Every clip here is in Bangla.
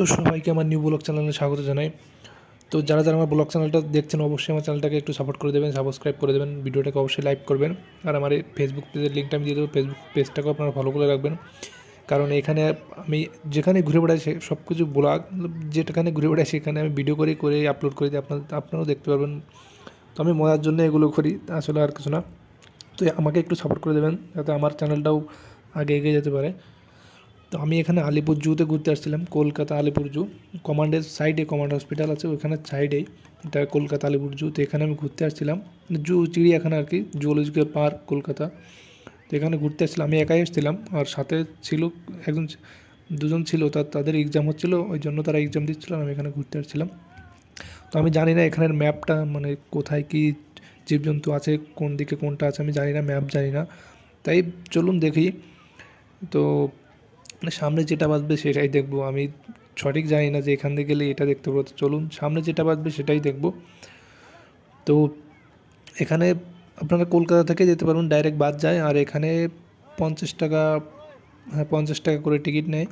তো সবাইকে আমার নিউ ব্লগ চ্যানেলে স্বাগত জানাই। তো যারা যারা আমার ব্লগ চ্যানেলটা দেখছেন, অবশ্যই আমার চ্যানেলটাকে একটু সাপোর্ট করে দেবেন সাবস্ক্রাইব করে দেবেন, ভিডিওটাকে অবশ্যই লাইক করবেন। আর আমার এই ফেসবুক পেজের লিঙ্কটা আমি দিয়ে দেবো ফেসবুক পেজটাকেও আপনারা ফলো করে রাখবেন। কারণ এখানে আমি যেখানে ঘুরে বেড়াই, সে সব কিছু ব্লগ যেখানে ঘুরে বেড়াই, সেখানে আমি ভিডিও করে করে আপলোড করে দিই। আপনার, আপনারাও দেখতে পারবেন। তো আমি মজার জন্য এগুলো করি, আসলে আর কিছু না। তো আমাকে একটু সাপোর্ট করে দেবেন, যাতে আমার চ্যানেলটাও আগে এগিয়ে যেতে পারে। তো আমি এখানে আলিপুর জুতে ঘুরতে আসছিলাম, কলকাতা আলিপুর জু। কমান্ডের সাইডে, কমান্ড হসপিটাল আছে ওখানে সাইডেই। এটা কলকাতা আলিপুর জু, তো এখানে আমি ঘুরতে আসছিলাম। জু, চিড়িয়াখানা আর কি জুলজিক্যাল পার্ক, কলকাতা। তো এখানে ঘুরতে আসছিলাম, আমি একাই এসেছিলাম, আর সাথে ছিল একজন দুজন ছিল, তা তাদের এক্সাম হচ্ছিল, ওই জন্য তারা এক্সাম দিচ্ছিল আমি এখানে ঘুরতে আসছিলাম। তো আমি জানি না এখানের ম্যাপটা মানে কোথায় কী জীবজন্তু আছে, কোন দিকে কোনটা আছে, আমি জানি না ম্যাপ জানি না। তাই চলুন দেখি। তো মানে সামনে যেটা বাজবে সেটাই দেখব। আমি সঠিক জানি না যে এখান থেকে গেলে এটা দেখতে পাবো। চলুন, সামনে যেটা বাজবে সেটাই দেখব। তো এখানে আপনারা কলকাতা থেকে যেতে পারবেন, ডাইরেক্ট বাদ যায়। আর এখানে পঞ্চাশ টাকা হ্যাঁ পঞ্চাশ টাকা করে টিকিট নেয়।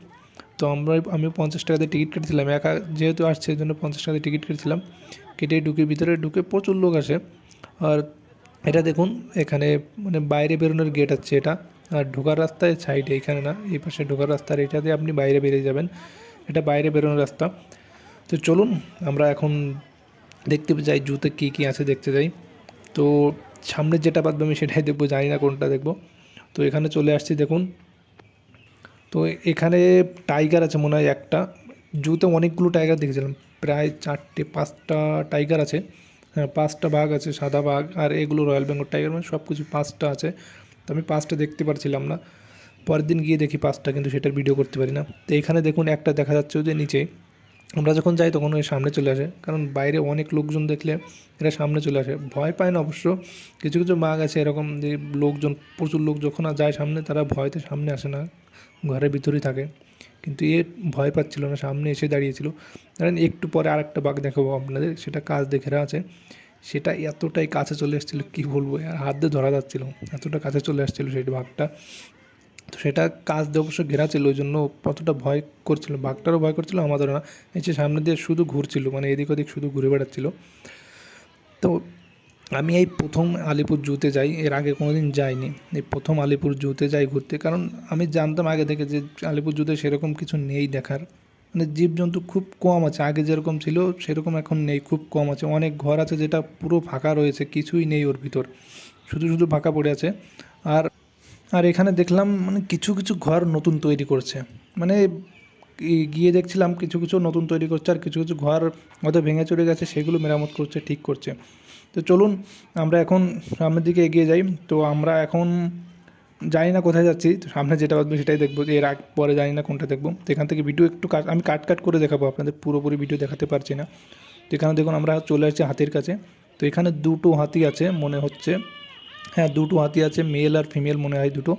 তো আমরা আমি পঞ্চাশ টাকা দিয়ে টিকিট কেটেছিলাম। একা যেহেতু আসছে, এই জন্য পঞ্চাশ টাকা দিয়ে টিকিট কেটেছিলাম। কেটে ঢুকে ভিতরে ঢুকে প্রচুর লোক আসে। আর এটা দেখুন, এখানে মানে বাইরে বেরোনোর গেট আছে এটা। আর ঢোকার রাস্তায় সাইডে এখানে না, এই পাশে ঢোকার রাস্তার এটা দিয়ে আপনি বাইরে বেরিয়ে যাবেন। এটা বাইরে বেরোনোর রাস্তা। তো চলুন, আমরা এখন দেখতে যাই, জুতে কী কী আছে দেখতে যাই। তো সামনে যেটা বাদবে আমি সেটাই দেখব, জানি না কোনটা দেখব। তো এখানে চলে আসছি, দেখুন। তো এখানে টাইগার আছে মনে হয় একটা। জুতে অনেকগুলো টাইগার দেখেছিলাম। প্রায় চারটে, পাঁচটা টাইগার আছে। হ্যাঁ পাঁচটা বাঘ আছে, সাদা বাঘ, আর এগুলো রয়্যাল বেঙ্গল টাইগার মানে সব কিছু পাঁচটা আছে। তো আমি পাঁচটা দেখতে পারছিলাম না। পরের দিন গিয়ে দেখি পাঁচটা, কিন্তু সেটার ভিডিও করতে পারি না। তো এখানে দেখুন, একটা দেখা যাচ্ছে যে নিচে। আমরা যখন যাই তখন ওই সামনে চলে আসে। কারণ বাইরে অনেক লোকজন দেখলে এরা সামনে চলে আসে। ভয় পায় না অবশ্য। কিছু কিছু বাঘ আছে এরকম যে লোকজন, প্রচুর লোক যখন যায় সামনে, তারা ভয়তে সামনে আসে না। ঘরের ভিতরেই থাকে। কিন্তু এ ভয় পাচ্ছিল না, সামনে এসে দাঁড়িয়েছিল। ধরেন একটু পরে আরেকটা বাঘ দেখাবো আপনাদের। সেটা কাজ দেখে আছে। সেটা এতটাই কাছে চলে এসেছিল, কী বলব, আর হাত দিয়ে ধরা যাচ্ছিল, এতটা কাছে চলে আসছিল সেই বাঘটা। তো সেটা কাজ দিয়ে অবশ্য ঘেরা ছিল, ওই জন্য কতটা ভয় করছিল, বাঘটারও ভয় করছিল, আমাদেরও না। এসে সামনে দিয়ে শুধু ঘুরছিল মানে এদিক ওদিক শুধু ঘুরে বেড়াচ্ছিল। তো আমি এই প্রথম আলিপুর জুতে যাই, এর আগে কোনো দিন যাইনি। এই প্রথম আলিপুর জুতে যাই ঘুরতে, কারণ আমি জানতাম আগে থেকে যে আলিপুর জুতে সেরকম কিছু নেই দেখার। মানে জীবজন্তু খুব কম আছে, আগে যেরকম ছিল সেরকম এখন নেই, খুব কম আছে। অনেক ঘর আছে যেটা পুরো ফাঁকা রয়েছে, কিছুই নেই ওর ভিতর। শুধু শুধু ফাঁকা পড়ে আছে। আর আর এখানে দেখলাম মানে কিছু কিছু ঘর নতুন তৈরি করছে। মানে গিয়ে দেখছিলাম কিছু কিছু নতুন তৈরি করছে আর কিছু কিছু ঘর হয়তো ভেঙে চলে গেছে, সেগুলো মেরামত করছে, ঠিক করছে। তো চলুন, আমরা এখন সামনের দিকে এগিয়ে যাই। তো আমরা এখন জানি না কোথায় যাচ্ছি, সামনে যেটা বাজবে সেটাই দেখব এর আগ, পরে জানি না কোনটা দেখব। তো এখান থেকে ভিডিও একটু কাট আমি কাট কাট করে দেখাবো আপনাদের, পুরোপুরি ভিডিও দেখাতে পারছি না। তো এখানে দেখুন আমরা চলে আসছি হাতির কাছে। তো এখানে দুটো হাতি আছে, মনে হচ্ছে হ্যাঁ দুটো হাতি আছে মেল আর ফিমেল মনে হয় দুটো।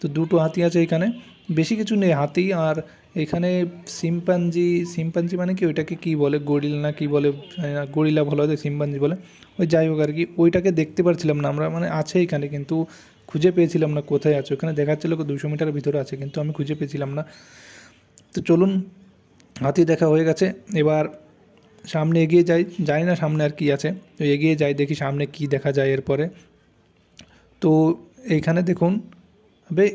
তো দুটো হাতি আছে এখানে। বেশি কিছু নেই, হাতি আর এখানে সিম্পাঞ্জি সিম্পাঞ্জি মানে কি, ওইটাকে কী বলে, গরিল না কি বলে গরিলা ভালো হয় সিম্পাঞ্জি বলে। ওই যাই হোক আর কি, ওইটাকে দেখতে পারছিলাম না, আমরা মানে আছে এখানে, কিন্তু খুঁজে পেয়েছিলাম না কোথায় আছে। ওখানে দেখাচ্ছিল দুশো মিটারের ভিতরে আছে, কিন্তু আমি খুঁজে পেয়েছিলাম না। তো চলুন, হাতি দেখা হয়ে গেছে। এবার সামনে এগিয়ে যাই। জানি না সামনে আর কি আছে। তো এগিয়ে যাই, দেখি সামনে কি দেখা যায় এরপরে। তো এইখানে দেখুন বে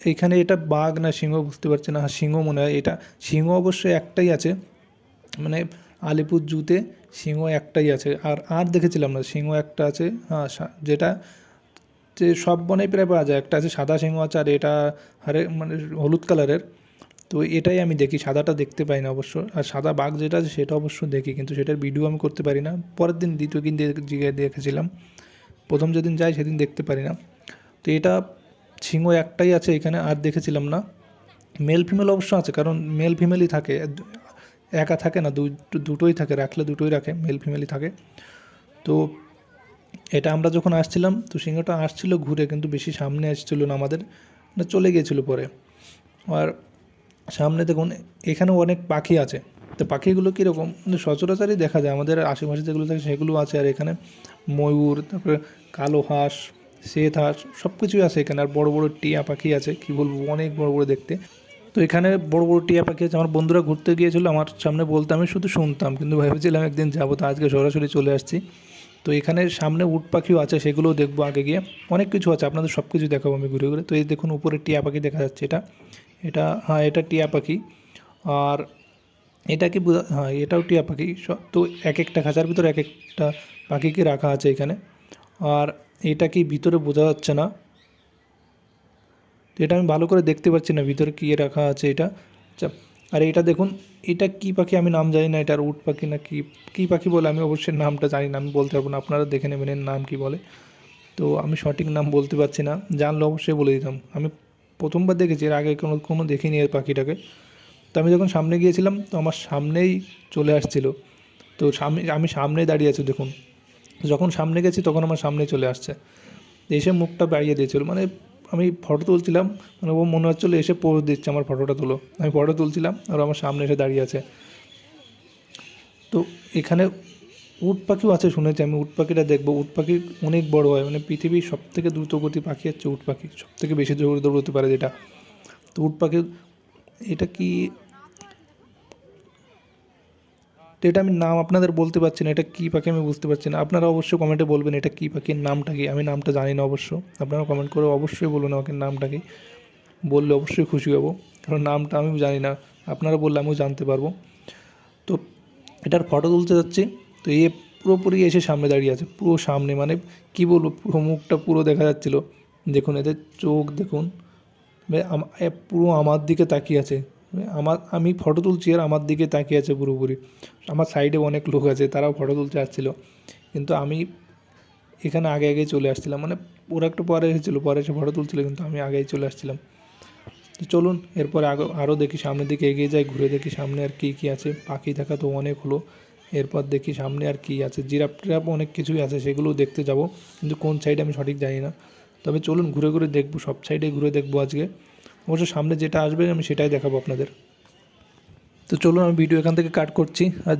এইখানে এটা বাঘ না সিংহ বুঝতে পারছি না। সিংহ মনে হয় এটা। সিংহ অবশ্যই একটাই আছে। মানে আলিপুর জুতে সিংহ একটাই আছে। আর আর দেখেছিলাম না, সিংহ একটা আছে। হ্যাঁ যেটা যে সব বনেই প্রায় পাওয়া যায়। একটা আছে সাদা সিংহ, আছে আর এটা হারে মানে হলুদ কালারের। তো এটাই আমি দেখি, সাদাটা দেখতে পাই না অবশ্য। আর সাদা বাঘ যেটা আছে সেটা অবশ্য দেখি, কিন্তু সেটার ভিডিও আমি করতে পারি না। পরের দিন দ্বিতীয় দিন জিগায় দেখেছিলাম। প্রথম যেদিন যাই সেদিন দেখতে পারি না। তো এটা সিংহ একটাই আছে এখানে, আর দেখেছিলাম না। মেল ফিমেল অবশ্য আছে, কারণ মেল ফিমেলই থাকে। একা থাকে না দুটোই থাকে, রাখলে দুটোই রাখে, মেল ফিমেলই থাকে। তো এটা আমরা যখন আসছিলাম, তো সিংহটা আসছিল ঘুরে, কিন্তু বেশি সামনে আসছিল না আমাদের চলে গিয়েছিল পরে। আর সামনে দেখুন এখানে অনেক পাখি আছে। তো পাখিগুলো কীরকম? মানে সচরাচরই দেখা যায়, আমাদের আশেপাশে যেগুলো থাকে সেগুলো আছে, আর এখানে ময়ূর, তারপরে কালো হাঁস, শ্বেত হাঁস সব কিছুই আছে এখানে। আর বড় বড় টিয়া পাখি আছে, কি বলব, অনেক বড় বড় দেখতে। তো এখানে বড় বড় টিয়া পাখি আছে। আমার বন্ধুরা ঘুরতে গিয়েছিল, আমার সামনে বলতে আমি শুধু শুনতাম, কিন্তু ভেবেছিলাম একদিন যাব, তো আজকে সরাসরি চলে আসছি। তো এখানে সামনে উট পাখিও আছে, সেগুলোও দেখব আগে গিয়ে। অনেক কিছু আছে, আপনাদের সব কিছু দেখাবো আমি ঘুরে ঘুরে। তো এই দেখুন, উপরে টিয়া পাখি দেখা যাচ্ছে এটা। এটা হ্যাঁ এটা টিয়া পাখি। আর এটা কি বোঝা হ্যাঁ এটাও টিয়া পাখি। তো এক একটা খাঁচার ভিতরে এক একটা পাখিকে রাখা আছে এখানে। আর এটা কি ভিতরে বোঝা যাচ্ছে না? তো এটা আমি ভালো করে দেখতে পাচ্ছি না, ভিতরে কী রাখা আছে এটা। আচ্ছা আর এটা দেখুন, এটা কি পাখি আমি নাম জানি না এটার উট পাখি না কি, কী পাখি বলে আমি অবশ্যই নামটা জানি না, আমি বলতে পারব না, আপনারা দেখে নেবেন এর নাম কি বলে। তো আমি সঠিক নাম বলতে পারছি না, জানলে অবশ্যই বলে দিতাম। আমি প্রথমবার দেখেছি, এর আগে কোনো কোনো দেখিনি এর পাখিটাকে। তো আমি যখন সামনে গিয়েছিলাম, তো আমার সামনেই চলে আসছিল। তো সামনে, আমি সামনেই দাঁড়িয়ে আছি, দেখুন। যখন সামনে গেছি, তখন আমার সামনে চলে আসছে। এসে মুখটা বাড়িয়ে দিয়েছিল মানে আমি ফটো তুলছিলাম মানে ও মনে হচ্ছিল এসে পোজ দিচ্ছে আমার ফটোটা তুলো। আমি ফটো তুলছিলাম আর আমার সামনে এসে দাঁড়িয়ে আছে। তো এখানে উট পাখিও আছে শুনেছি আমি, উট পাখিটা দেখব। উট পাখি অনেক বড় হয় মানে পৃথিবীর সব থেকে দ্রুতগতি পাখি হচ্ছে উট পাখি সব থেকে বেশি দৌড়তে পারে যেটা। তো উট পাখি, এটা কি তো এটা আমি নাম আপনাদের বলতে পারছি না, এটা কী পাখি আমি বুঝতে পারছি না। আপনারা অবশ্যই কমেন্টে বলবেন এটা কী পাখির নামটা কি, আমি নামটা জানি না অবশ্য। আপনারা কমেন্ট করে অবশ্যই বলুন আমাকে নামটা কি। বললে অবশ্যই খুশি হব, কারণ নামটা আমি জানি না, আপনারা বললে আমিও জানতে পারব। তো এটার ফটো তুলতে যাচ্ছি, তো এ পুরোপুরি এসে সামনে দাঁড়িয়ে আছে, পুরো সামনে মানে কি বলব, পুরো মুখটা পুরো দেখা যাচ্ছিল। দেখুন, এদের চোখ দেখুন পুরো আমার দিকে তাকিয়ে আছে। আমার, আমি ফটো তুলছি আর আমার দিকে তাকিয়ে আছে পুরোপুরি। আমার সাইডে অনেক লোক আছে, তারাও ফটো তুলতে আসছিল। কিন্তু আমি এখানে আগে আগে চলে আসছিলাম। মানে ওরা একটু পরে এসেছিল, পরে এসে ফটো তুলছিল, কিন্তু আমি আগেই চলে আসছিলাম। তো চলুন, এরপরে আগে আরও দেখি সামনের দিকে এগিয়ে যাই, ঘুরে দেখি সামনে আর কী কী আছে। পাখি দেখা তো অনেক হলো। এরপর দেখি সামনে আর কী আছে। জিরাপ টিরাপ অনেক কিছুই আছে, সেগুলো দেখতে যাব। কিন্তু কোন সাইডে আমি সঠিক জানি না। তবে চলুন, ঘুরে ঘুরে দেখব, সব সাইডে ঘুরে দেখব আজকে। অবশ্য সামনে যেটা আসবে, আমি সেটাই দেখাবো আপনাদের। তো চলুন, আমি ভিডিও এখান থেকে কাট করছি আর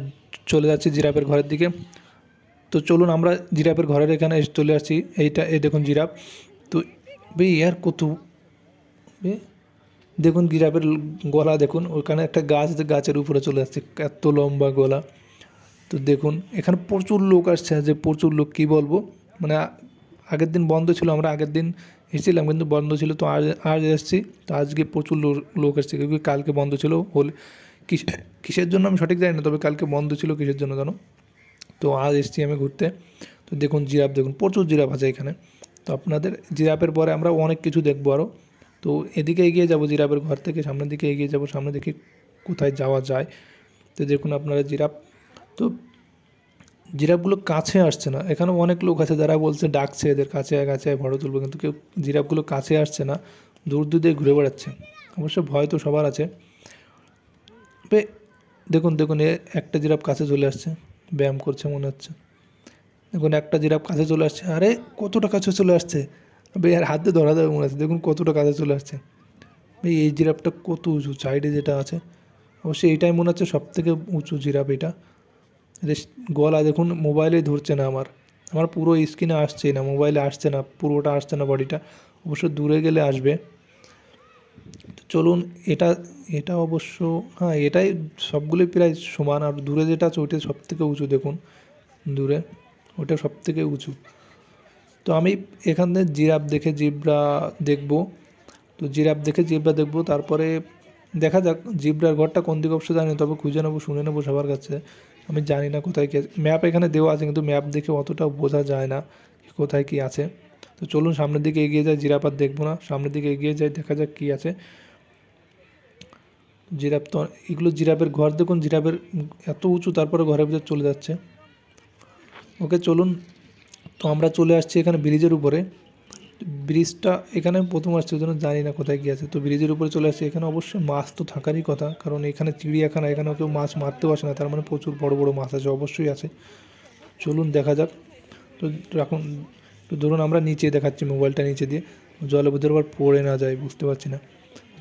চলে যাচ্ছি জিরাপের ঘরের দিকে। তো চলুন, আমরা জিরাপের ঘরের এখানে চলে আসছি। এইটা, এই দেখুন জিরাপ তো বে ইয়ার কত দেখুন জিরাপের গলা, দেখুন, ওখানে একটা গাছ গাছের উপরে চলে আসছে, এত লম্বা গলা। তো দেখুন, এখানে প্রচুর লোক আসছে যে প্রচুর লোক, কী বলব? মানে আগের দিন বন্ধ ছিল, আমরা আগের দিন এসেছিলাম কিন্তু বন্ধ ছিল তো আজ আজ এসেছি। তো আজকে প্রচুর লোক এসছে। কিন্তু কালকে বন্ধ ছিল হলে, কিস, কিসের জন্য আমি সঠিক জানি না, তবে কালকে বন্ধ ছিল কিসের জন্য জানো? তো আজ এসেছি আমি ঘুরতে। তো দেখুন জিরাফ, দেখুন প্রচুর জিরাফ আছে এখানে। তো আপনাদের জিরাফের পরে আমরা অনেক কিছু দেখব আরও তো এদিকে এগিয়ে যাব জিরাফের ঘর থেকে, সামনের দিকে এগিয়ে যাব সামনে দেখি কোথায় যাওয়া যায়। তো দেখুন আপনারা জিরাফ। তো জিরাফগুলো কাছে আসছে না। এখানে অনেক লোক আছে যারা বলছে, ডাকছে এদের কাছে কাছে ফটো তুলবো। কিন্তু কেউ জিরাফগুলো কাছে আসছে না, দূর দূর দিয়ে ঘুরে বেড়াচ্ছে। অবশ্য ভয় তো সবার আছে। দেখুন দেখুন, এ একটা জিরাফ কাছে চলে আসছে। ব্যায়াম করছে মনে হচ্ছে। দেখুন, একটা জিরাফ কাছে চলে আসছে। আরে, কতটা কাছে চলে আসছে? আর হাতে ধরা যাবে মনে হচ্ছে। দেখুন, কতটা কাছে চলে আসছে। ভাই এই জিরাফটা কত উঁচু, সাইডে যেটা আছে। অবশ্যই এটাই মনে হচ্ছে সব থেকে উঁচু জিরাফ এটা। গলা দেখুন মোবাইলে ধরছে না আমার। আমার পুরো স্ক্রিনে আসছে না, মোবাইলে আসছে না, পুরোটা আসছে না বডিটা অবশ্য দূরে গেলে আসবে। চলুন, এটা এটা অবশ্য হ্যাঁ এটাই সবগুলোই প্রায় সমান। আর দূরে যেটা আছে, ওইটা সব থেকে উঁচু, দেখুন, দূরে। ওটা সব থেকে উঁচু। তো আমি এখান থেকে জিরাফ দেখে জিব্রা দেখব। তো জিরাফ দেখে জিব্রা দেখব। তারপরে দেখা যাক জিব্রার ঘরটা কোন দিকে অবশ্য জানি তবে খুঁজে নেব, শুনে নেব সবার কাছে। আমি জানি না কোথায় কী আছে। ম্যাপ এখানে দেওয়া আছে, কিন্তু ম্যাপ দেখে অতটা বোঝা যায় না কোথায় কি আছে। তো চলুন সামনের দিকে এগিয়ে যাই আর দেখব না। সামনের দিকে এগিয়ে যাই, দেখা যাক কী আছে। জিরাফ তো, এগুলো জিরাফের ঘর, দেখুন জিরাফের এত উঁচু, তারপরে ঘরের ভিতরে চলে যাচ্ছে। ওকে, চলুন। তো আমরা চলে আসছি এখানে ব্রিজের উপরে। ব্রিজটা এখানে প্রথম আসছে জন্য জানি না কোথায় আছে। তো ব্রিজের উপরে চলে আসছে, এখানে অবশ্যই মাছ তো থাকারই কথা, কারণ এখানে চিড়িয়াখানা এখানে কেউ মাছ মারতেও আসে না, তার মানে প্রচুর বড় বড় মাছ আছে, অবশ্যই আছে। চলুন দেখা যাক। তো এখন তো ধরুন আমরা নিচে দেখাচ্ছি মোবাইলটা নিচে দিয়ে জলের ভিতরে আবার পড়ে না যায়, বুঝতে পারছি না।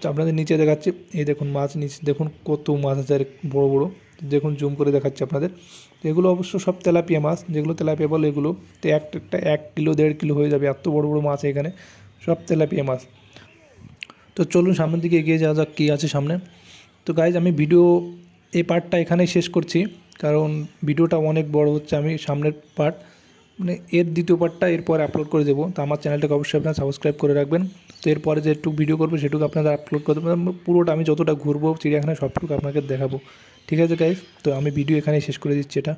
তো আপনাদের নিচে দেখাচ্ছি, এই দেখুন মাছ নিচে, দেখুন কত মাছ আছে, আর বড় বড়। দেখুন জুম করে দেখাচ্ছি আপনাদের। এগুলো অবশ্য সব তেলাপিয়া মাছ, যেগুলো তেলাপিয়া বলে এগুলো। তো এক, একটা এক কিলো, দেড় কিলো হয়ে যাবে, এত বড় বড় মাছ এখানে। সব তেলাপিয়া মাছ। তো চলুন সামনের দিকে এগিয়ে যাওয়া যাক কী আছে সামনে। তো গাইজ আমি ভিডিও এই পার্টটা এখানেই শেষ করছি, কারণ ভিডিওটা অনেক বড় হচ্ছে, আমি সামনের পার্ট মানে এর দ্বিতীয় পার্টটা এরপর আপলোড করে দেবো। তো আমার চ্যানেলটাকে অবশ্যই আপনারা সাবস্ক্রাইব করে রাখবেন। তো এরপরে যে একটু ভিডিও করব, সেটুকু আপনারা আপলোড করে দেবেন। পুরোটা আমি যতটা ঘুরবো, চিড়িয়াখানায় সবটুকু আপনাকে দেখাবো। ঠিক আছে গাইজ তো আমি ভিডিও এখানেই শেষ করে দিচ্ছি এটা।